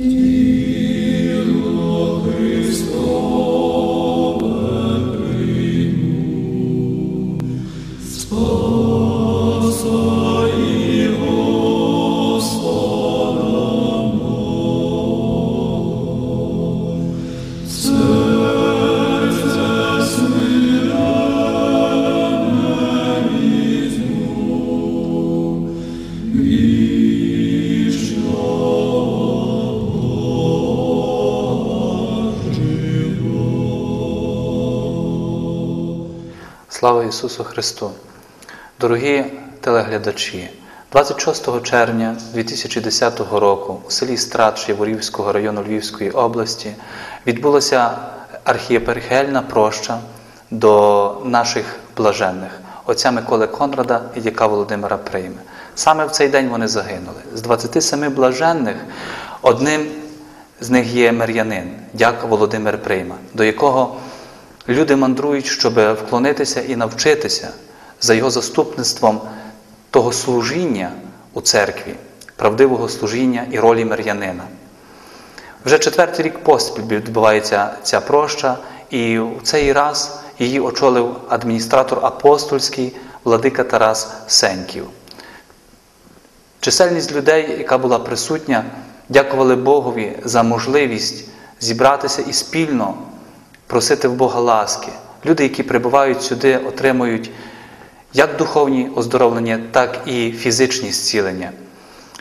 Jesus. Ісусу Христу! Дорогі телеглядачі! 26 червня 2010 року у селі Страч Яворівського району Львівської області відбулася архієперхіальна проща до наших блаженних, отця Миколи Конрада і дяка Володимира Прийме. Саме в цей день вони загинули. З 27 блаженних одним з них є Мар'янин, дяк Володимир Прийма, до якого Люди мандрують, щоб вклонитися і навчитися за його заступництвом того служіння у церкві, правдивого служіння і ролі мир'янина. Вже четвертий рік поспіль відбувається ця проща, і у цей раз її очолив адміністратор апостольський владика Тарас Сеньків. Чисельність людей, яка була присутня, дякували Богові за можливість зібратися і спільно просити в Бога ласки. Люди, які прибувають сюди, отримують як духовні оздоровлення, так і фізичні зцілення.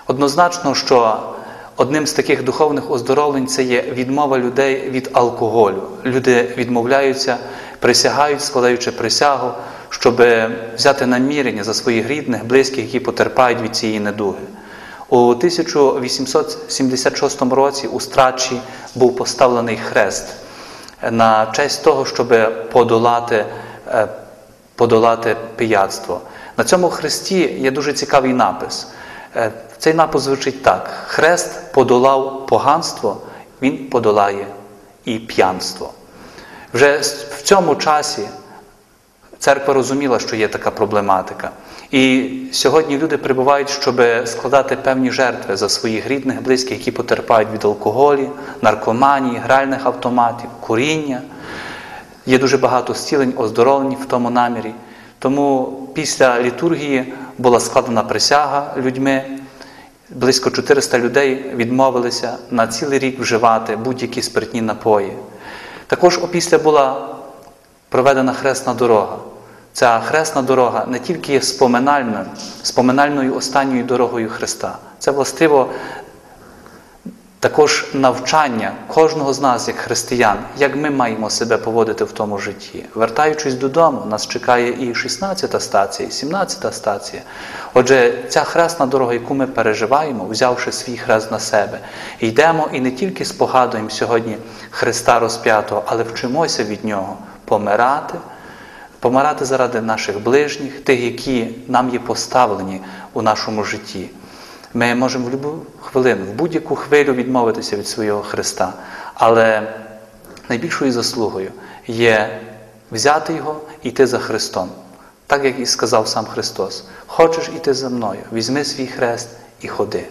Однозначно, що одним з таких духовних оздоровлень це є відмова людей від алкоголю. Люди відмовляються, присягають, складаючи присягу, щоб взяти намірення за своїх рідних, близьких, які потерпають від цієї недуги. У 1876 році у Страчі був поставлений хрест на честь того, щоб подолати е, подолати пияцтво. На цьому хресті є дуже цікавий напис. Е, цей напис звучить так: Хрест подолав поганство, він подолає і п'янство. Вже в цьому часі церква розуміла, що є така проблематика. І сьогодні люди прибувають, щоб складати певні жертви за своїх рідних, близьких, які потерпають від алкоголі, наркоманії, гральних автоматів, куріння. Є дуже багато зцілень, оздоровлень в тому намірі. Тому після літургії була складена присяга людьми. Близько 400 людей відмовилися на цілий рік вживати будь-які спиртні напої. Також опісля була проведена хресна дорога. Ця хресна дорога не тільки є споминальною, споминальною останньою дорогою Христа. Це властиво також навчання кожного з нас, як християн, як ми маємо себе поводити в тому житті. Вертаючись додому, нас чекає і 16-та стація, і 17-та стація. Отже, ця хресна дорога, яку ми переживаємо, взявши свій хрест на себе, йдемо і не тільки спогадуємо сьогодні Христа розп'ятого, але вчимося від Нього помирати помирати заради наших ближніх, тих, які нам є поставлені у нашому житті. Ми можемо в будь-яку хвилину, в будь-яку хвилю відмовитися від свого Христа. Але найбільшою заслугою є взяти Його і йти за Христом. Так як і сказав сам Христос: Хочеш іти за мною, візьми свій хрест і ходи.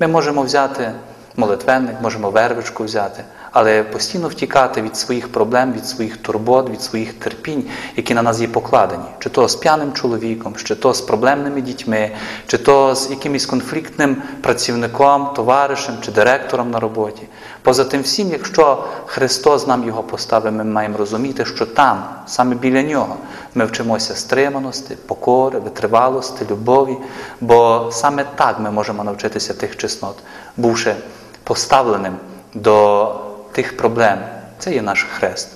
Ми можемо взяти молитвенник, можемо вервичку взяти, але постійно втікати від своїх проблем, від своїх турбот, від своїх терпінь, які на нас є покладені, чи то з п'яним чоловіком, чи то з проблемними дітьми, чи то з якимось конфліктним працівником, товаришем чи директором на роботі. Поза тим всім, якщо Христос нам його поставив, ми маємо розуміти, що там, саме біля нього, ми вчимося стриманості, покори, витривалості, любові, бо саме так ми можемо навчитися тих чеснот, бувши поставленим до тих проблем. Це є наш хрест.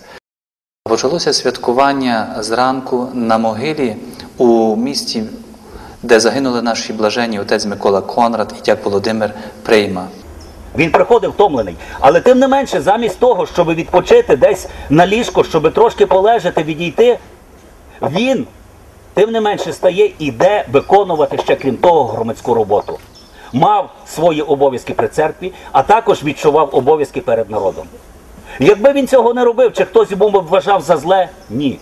Почалося святкування зранку на могилі у місті, де загинули наші блажені отець Микола Конрад і дяк Володимир Прийма. Він приходив втомлений. Але тим не менше, замість того, щоб відпочити десь на ліжко, щоб трошки полежати, відійти, він тим не менше стає і йде виконувати ще крім того громадську роботу. Мав свої обов'язки при церкві, а також відчував обов'язки перед народом. Якби він цього не робив, чи хтось йому вважав за зле, ні.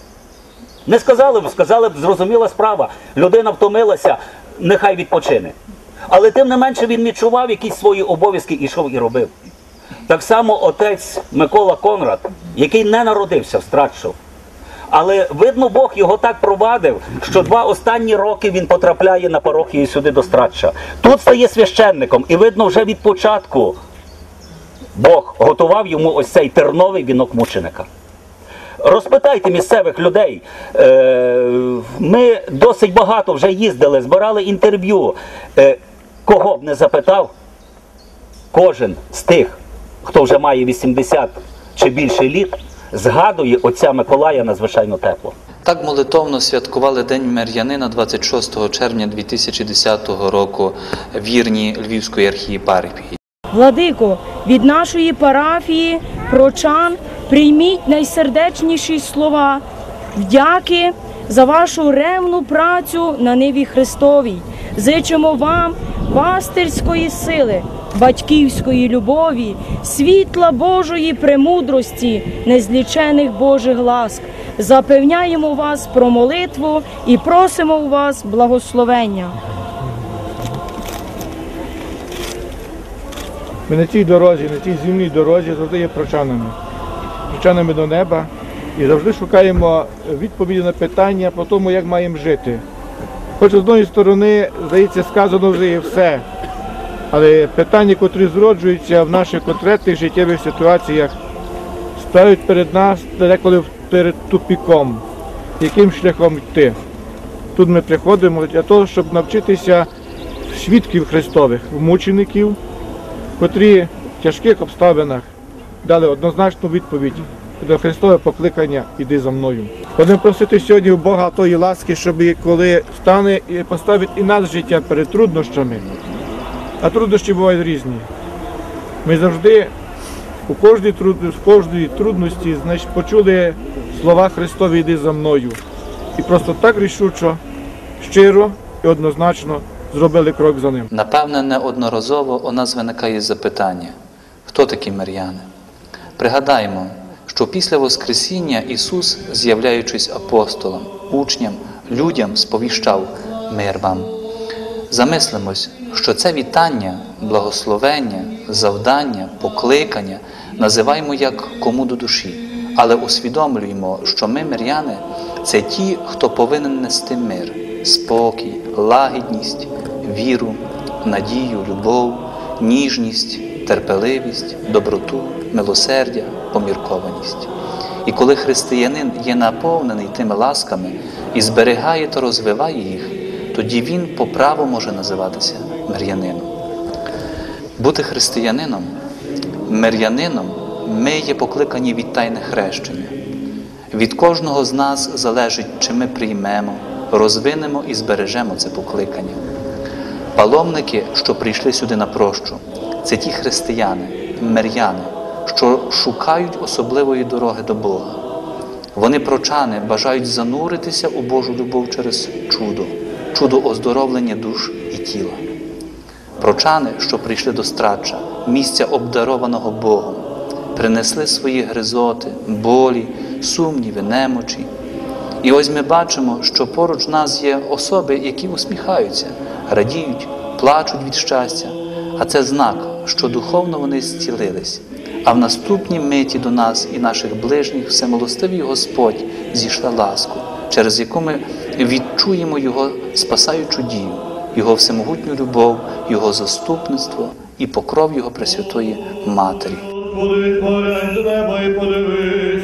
Не сказали б, сказали б, зрозуміла справа, людина втомилася, нехай відпочине. Але тим не менше він відчував якісь свої обов'язки і йшов і робив. Так само отець Микола Конрад, який не народився в Стратшу. Але видно, Бог його так провадив, що два останні роки він потрапляє на парохію сюди до Стратча. Тут стає священником, і видно, вже від початку Бог готував йому ось цей терновий вінок мученика. Розпитайте місцевих людей. Е, Ми досить багато вже їздили, збирали інтерв'ю. Е, Кого б не запитав, кожен з тих, хто вже має 80 чи більше літ, згадує отця Миколая надзвичайно тепло. Так молитовно святкували День Мар'янина 26 червня 2010 року вірні Львівської архієпархії. Владико, від нашої парафії, прочан, прийміть найсердечніші слова, вдяки за вашу ревну працю на ниві Христовій. Зичимо вам пастирської сили, батьківської любові, світла Божої премудрості, незлічених Божих ласк. Запевняємо вас про молитву і просимо у вас благословення. Ми на цій дорозі, на цій земній дорозі завжди є прочанами. Прочанами до неба і завжди шукаємо відповіді на питання по тому, як маємо жити. Хоч з одної сторони, здається, сказано вже і все. Але питання, котрі зроджуються в наших конкретних життєвих ситуаціях, ставлять перед нас деколи перед тупіком, яким шляхом йти. Тут ми приходимо для того, щоб навчитися свідків Христових, мучеників, котрі в тяжких обставинах дали однозначну відповідь до Христове покликання Іди за мною. Будемо просити сьогодні у Бога тої ласки, щоб коли стане поставить і нас життя перед труднощами, а труднощі бувають різні. Ми завжди у кожній, в кожній трудності значить, почули слова Христові Іди за мною. І просто так рішучо, щиро і однозначно зробили крок за ним. Напевне, неодноразово у нас виникає запитання, хто такі Мар'яни? Пригадаємо, що після Воскресіння Ісус, з'являючись апостолам, учням, людям, сповіщав мир вам. Замислимось, що це вітання, благословення, завдання, покликання називаємо як кому до душі, але усвідомлюємо, що ми, миряни, це ті, хто повинен нести мир, спокій, лагідність, віру, надію, любов, ніжність, терпеливість, доброту, милосердя, поміркованість. І коли християнин є наповнений тими ласками і зберігає та розвиває їх, тоді він по праву може називатися мир'янином. Бути християнином, мир'янином ми є покликані від тайне хрещення. Від кожного з нас залежить, чи ми приймемо, розвинемо і збережемо це покликання. Паломники, що прийшли сюди на прощу, це ті християни, мир'яни, що шукають особливої дороги до Бога. Вони прочани бажають зануритися у Божу любов через чудо, чудо оздоровлення душ і тіла. Прочани, що прийшли до страча, місця обдарованого Богом, принесли свої гризоти, болі, сумніви, немочі. І ось ми бачимо, що поруч нас є особи, які усміхаються, радіють, плачуть від щастя, а це знак, що духовно вони зцілились. А в наступній миті до нас і наших ближніх всемилостивий Господь зійшла ласку, через яку ми відчуємо Його спасаючу дію, Його всемогутню любов, Його заступництво і покров Його Пресвятої Матері. З неба і подивись,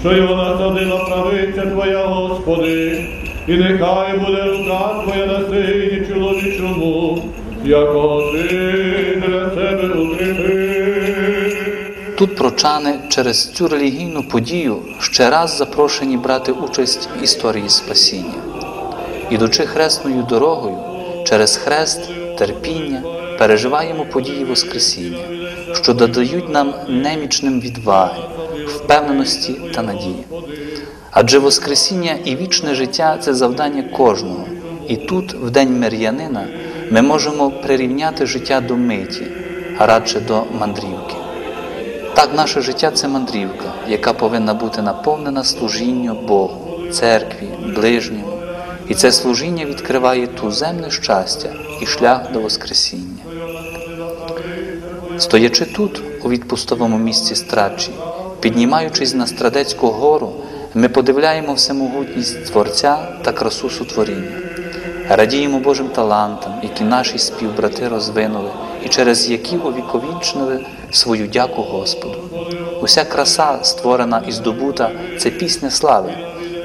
що його насадила правиця Твоя, Господи, і нехай буде рука Твоя на сині чоловічому, якого Ти для себе укріпив. Тут прочани через цю релігійну подію ще раз запрошені брати участь в історії спасіння. Ідучи хресною дорогою, через хрест, терпіння, переживаємо події Воскресіння, що додають нам немічним відваги, впевненості та надії. Адже Воскресіння і вічне життя це завдання кожного. І тут, в день Мир'янина, ми можемо прирівняти життя до миті, а радше до мандрівки. Так, наше життя це мандрівка, яка повинна бути наповнена служінню Богу, церкві, ближньому. І це служіння відкриває туземне щастя і шлях до Воскресіння. Стоячи тут, у відпустовому місці страчі, піднімаючись на Страдецьку гору, ми подивляємо всемогутність Творця та красу сутворіння. Радіємо Божим талантам, які наші співбрати розвинули, і через які увіковічнили свою дяку Господу. Уся краса, створена і здобута, це пісня слави,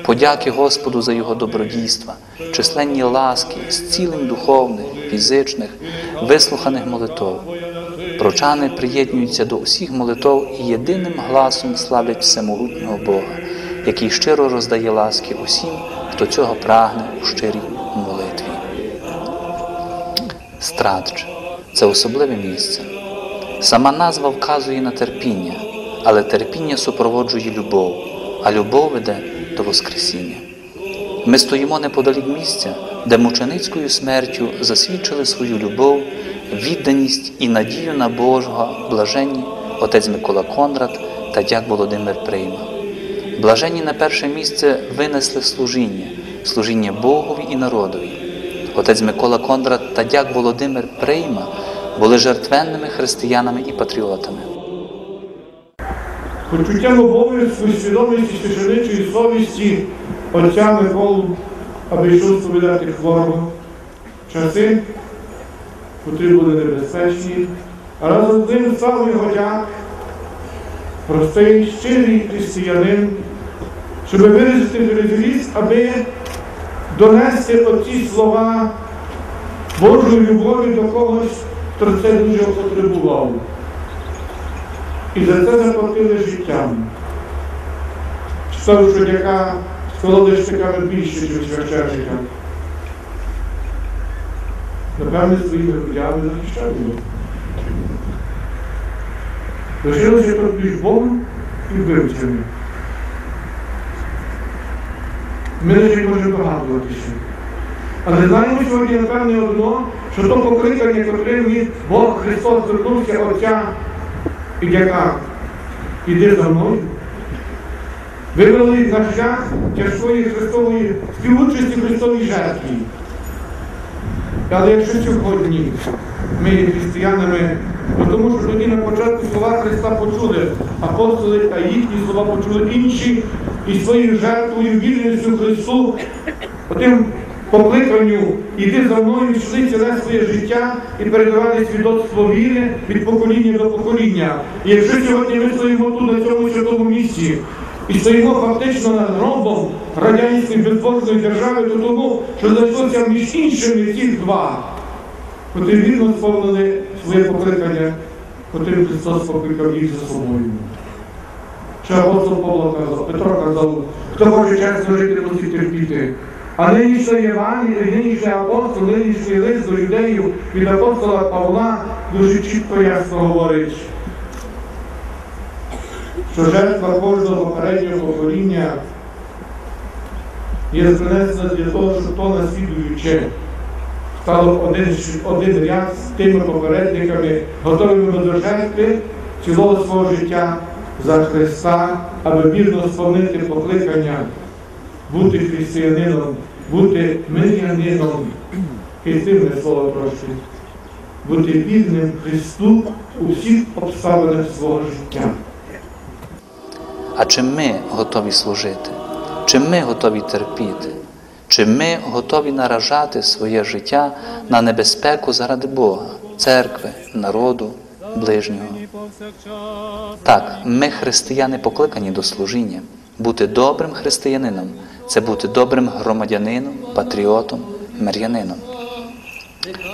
подяки Господу за Його добродійства, численні ласки, зцілень духовних, фізичних, вислуханих молитов. Прочани приєднуються до усіх молитов і єдиним гласом славлять всемогутнього Бога, який щиро роздає ласки усім, хто цього прагне у щирій молитві. Страдч це особливе місце. Сама назва вказує на терпіння, але терпіння супроводжує любов, а любов веде до Воскресіння. Ми стоїмо неподалік місця, де мученицькою смертю засвідчили свою любов, відданість і надію на Божого блаженні отець Микола Конрад та дяк Володимир Прийма. Блаженні на перше місце винесли служіння, служіння Богові і народові. Отець Микола Конрад та дяк Володимир Прийма були жертвенними християнами і патріотами. Почуттям обов'язку свідомості священичої совісті отця Миколу, аби йшов сповідати хворого. Часи, котрі були небезпечні, а разом з ним став його дяк, простий, щирий християнин, щоб виразити перед аби донести оці слова Божої любові до когось, хто це дуже потребував. І за це заплатили життям. Читав, що дяка з колодищиками більше, ніж священника. Напевне, своїми грудями захищали його. Лишилося між Богом і вбивцями. Ми лише можемо догадуватися. Але знаємо сьогодні, напевне, одно, що то покликання, котре мені Бог Христос звернувся Отця і дяка, іди за мною. Вивели на шлях тяжкої Христової співучасті Христовій жертві. Але якщо сьогодні ми є християнами, то тому що тоді на початку слова Христа почули апостоли, а їхні слова почули інші, і своєю жертвою, вірністю Христу, тим покликанню іди за мною, йшли ціле своє життя і передавали свідоцтво віри від покоління до покоління. І якщо сьогодні ми стоїмо тут, на цьому святому місці, і стоїмо фактично над гробом радянської безбожної держави, то тому, що знайшлося між іншими ці два, котрі вірно сповнили своє покликання, котрим Христос покликав їх за собою. Що апостол Павло казав, Петро казав, хто хоче чесно жити, мусить терпіти. А нинішнє Євангеліє, нинішній апостол, нинішній лист до юдеїв від апостола Павла дуже чітко ясно говорить, що жертва кожного попереднього покоління є принесена для того, щоб то наслідуюче стало один, один ряд з тими попередниками, готовими до жертви цілого свого життя за Христа, аби вірно сповнити покликання бути християнином, бути мирянином, хистивне слово трошки, бути вірним Христу у всіх обставинах свого життя. А чи ми готові служити? Чи ми готові терпіти? Чи ми готові наражати своє життя на небезпеку заради Бога, церкви, народу, ближнього? Так, ми, християни, покликані до служіння. Бути добрим християнином це бути добрим громадянином, патріотом, мирянином.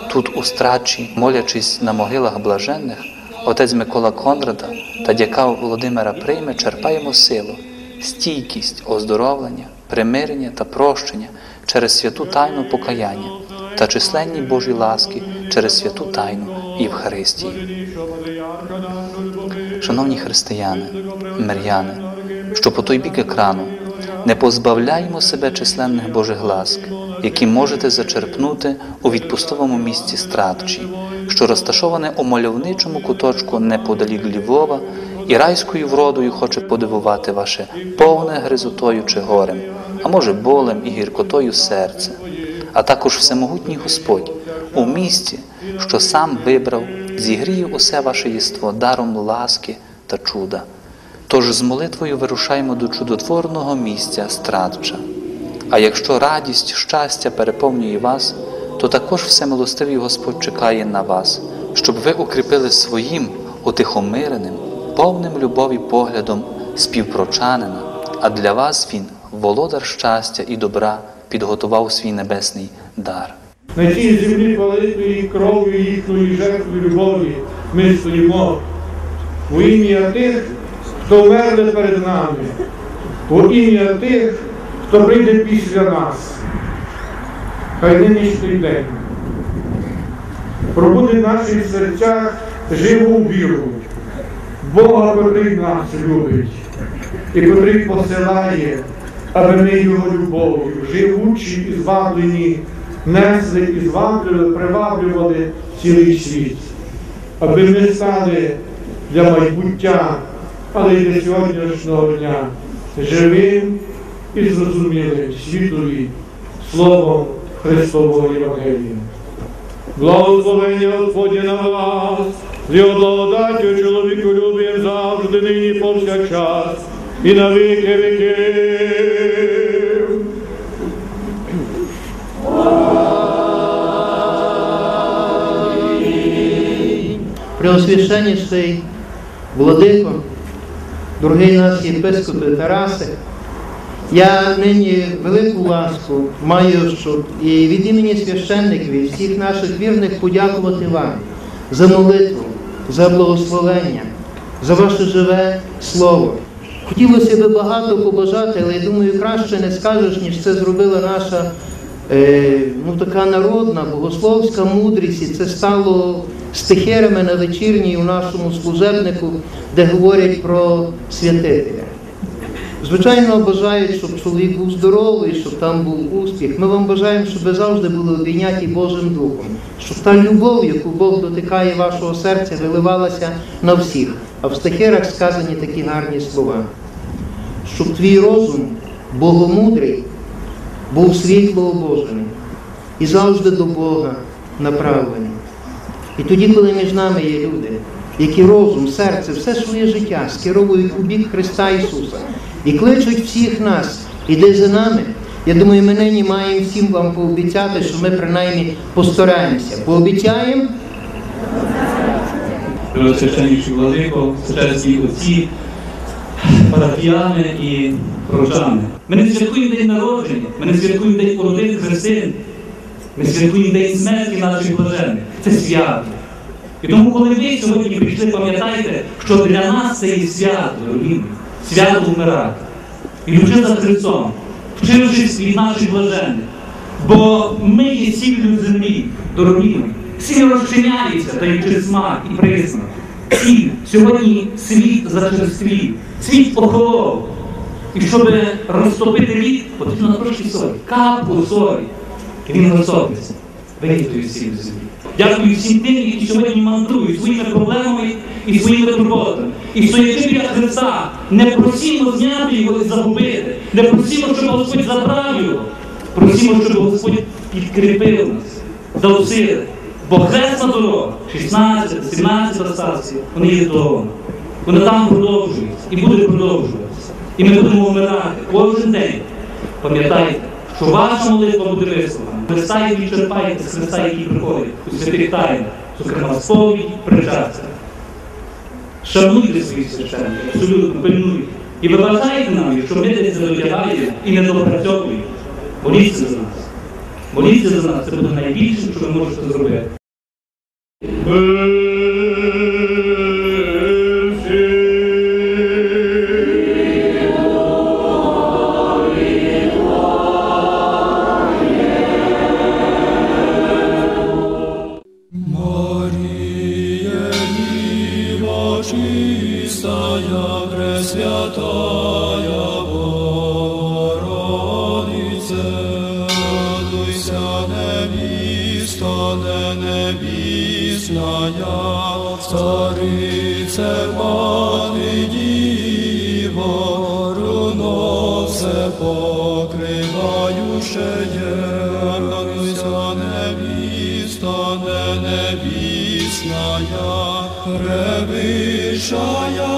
Тут у страчі, молячись на могилах блаженних, отець Микола Конрада та дяка Володимира Прийми черпаємо силу, стійкість, оздоровлення, примирення та прощення через святу тайну покаяння та численні Божі ласки через святу тайну Євхаристії. Шановні християни, миряни, що по той бік екрану не позбавляємо себе численних Божих ласк, які можете зачерпнути у відпустовому місці Стратчі, що розташоване у мальовничому куточку неподалік Львова і райською вродою хоче подивувати ваше повне гризотою чи горем, а може болем і гіркотою серце, а також всемогутній Господь у місті, що сам вибрав, зігріє усе ваше єство даром ласки та чуда. Тож з молитвою вирушаємо до чудотворного місця страдча. А якщо радість, щастя переповнює вас, то також всемилостивий Господь чекає на вас, щоб ви укріпили своїм утихомиреним, повним любові поглядом співпрочанина, а для вас Він, володар щастя і добра, підготував свій небесний дар. На цій землі палитої кров'ю їхньої жертви любові ми стоїмо. У ім'я тих, хто вмерли перед нами, у ім'я тих, хто прийде після нас. Хай нинішній день пробуде в наших серцях живу віру, Бога, котрий нас любить і котрий посилає, аби ми його любов'ю, живучі і зваблені, несли і зваблювали, приваблювали цілий світ, аби ми стали для майбуття, але й для сьогоднішнього дня живим і зрозумілим світові Словом Христового Євангелія. Благословення Господнє на вас, з його благодаттю чоловіку любим завжди нині повсякчас і на віки віків. Преосвященніший владико, дорогий наш єпископе Тарасе, я нині велику ласку маю, щоб і від імені священників, і всіх наших вірних подякувати вам за молитву, за благословення, за ваше живе слово. Хотілося би багато побажати, але я думаю, краще не скажеш, ніж це зробила наша е, ну, така народна, богословська мудрість, і це стало стихерами на вечірній у нашому служебнику, де говорять про святителя. Звичайно, бажають, щоб чоловік був здоровий, щоб там був успіх. Ми вам бажаємо, щоб ви завжди були обійняті Божим Духом, щоб та любов, яку Бог дотикає вашого серця, виливалася на всіх. А в стихерах сказані такі гарні слова. Щоб твій розум, богомудрий, був світло обожений і завжди до Бога направлений. І тоді, коли між нами є люди, які розум, серце, все своє життя скеровують у бік Христа Ісуса і кличуть всіх нас, іди за нами. Я думаю, ми нині маємо всім вам пообіцяти, що ми принаймні постараємося. Пообіцяємо, Священніші владико, священські отці, парафіяни і прочани. Ми не святкуємо день народження, ми не святкуємо день породин Христин, ми святкуємо день смерті наших блажених. Це свято. І тому, коли ви сьогодні прийшли, пам'ятайте, що для нас це є свято, дорогі, свято вмирати. І вже за Христом, вчившись від наших блажених. Бо ми є сіллю землі, дорогі. Сіль розчиняється, даючи смак і присмак. Сіль сьогодні світ зачерствів, світ охолов. І щоб розтопити лід, потрібно трошки солі, каплю солі. І він розтопиться. Виїдує сіль землі. Дякую всім тим, які сьогодні мантрують своїми проблемами і своїми турботами. І стоячи біля Христа, не просімо зняти його і загубити, не просімо, щоб Господь забрав його. Просімо, щоб Господь підкріпив нас, дав сили. Бо хресна дорога, 16, 17 стація, вони є довго. Вони там продовжуються і буде продовжуватися. І ми будемо вмирати кожен день. Пам'ятайте, що ваша молитва буде висловлена. Христа, який черпаєте з Христа, який приходить у святих тайнах, зокрема сповідь, причастя. Шануйте своїх священників, абсолютно пильнуйте. І ви бажаєте нам, що ми десь задотягаємо і не допрацьовуємо. Моліться за нас. Моліться за нас, це буде найбільше, що ви можете зробити. Maria, miła, czysta, jak Preswiata, царице, мати Діво, руно все покриваючеє, радуйся, невіста, не небісная, я, небесних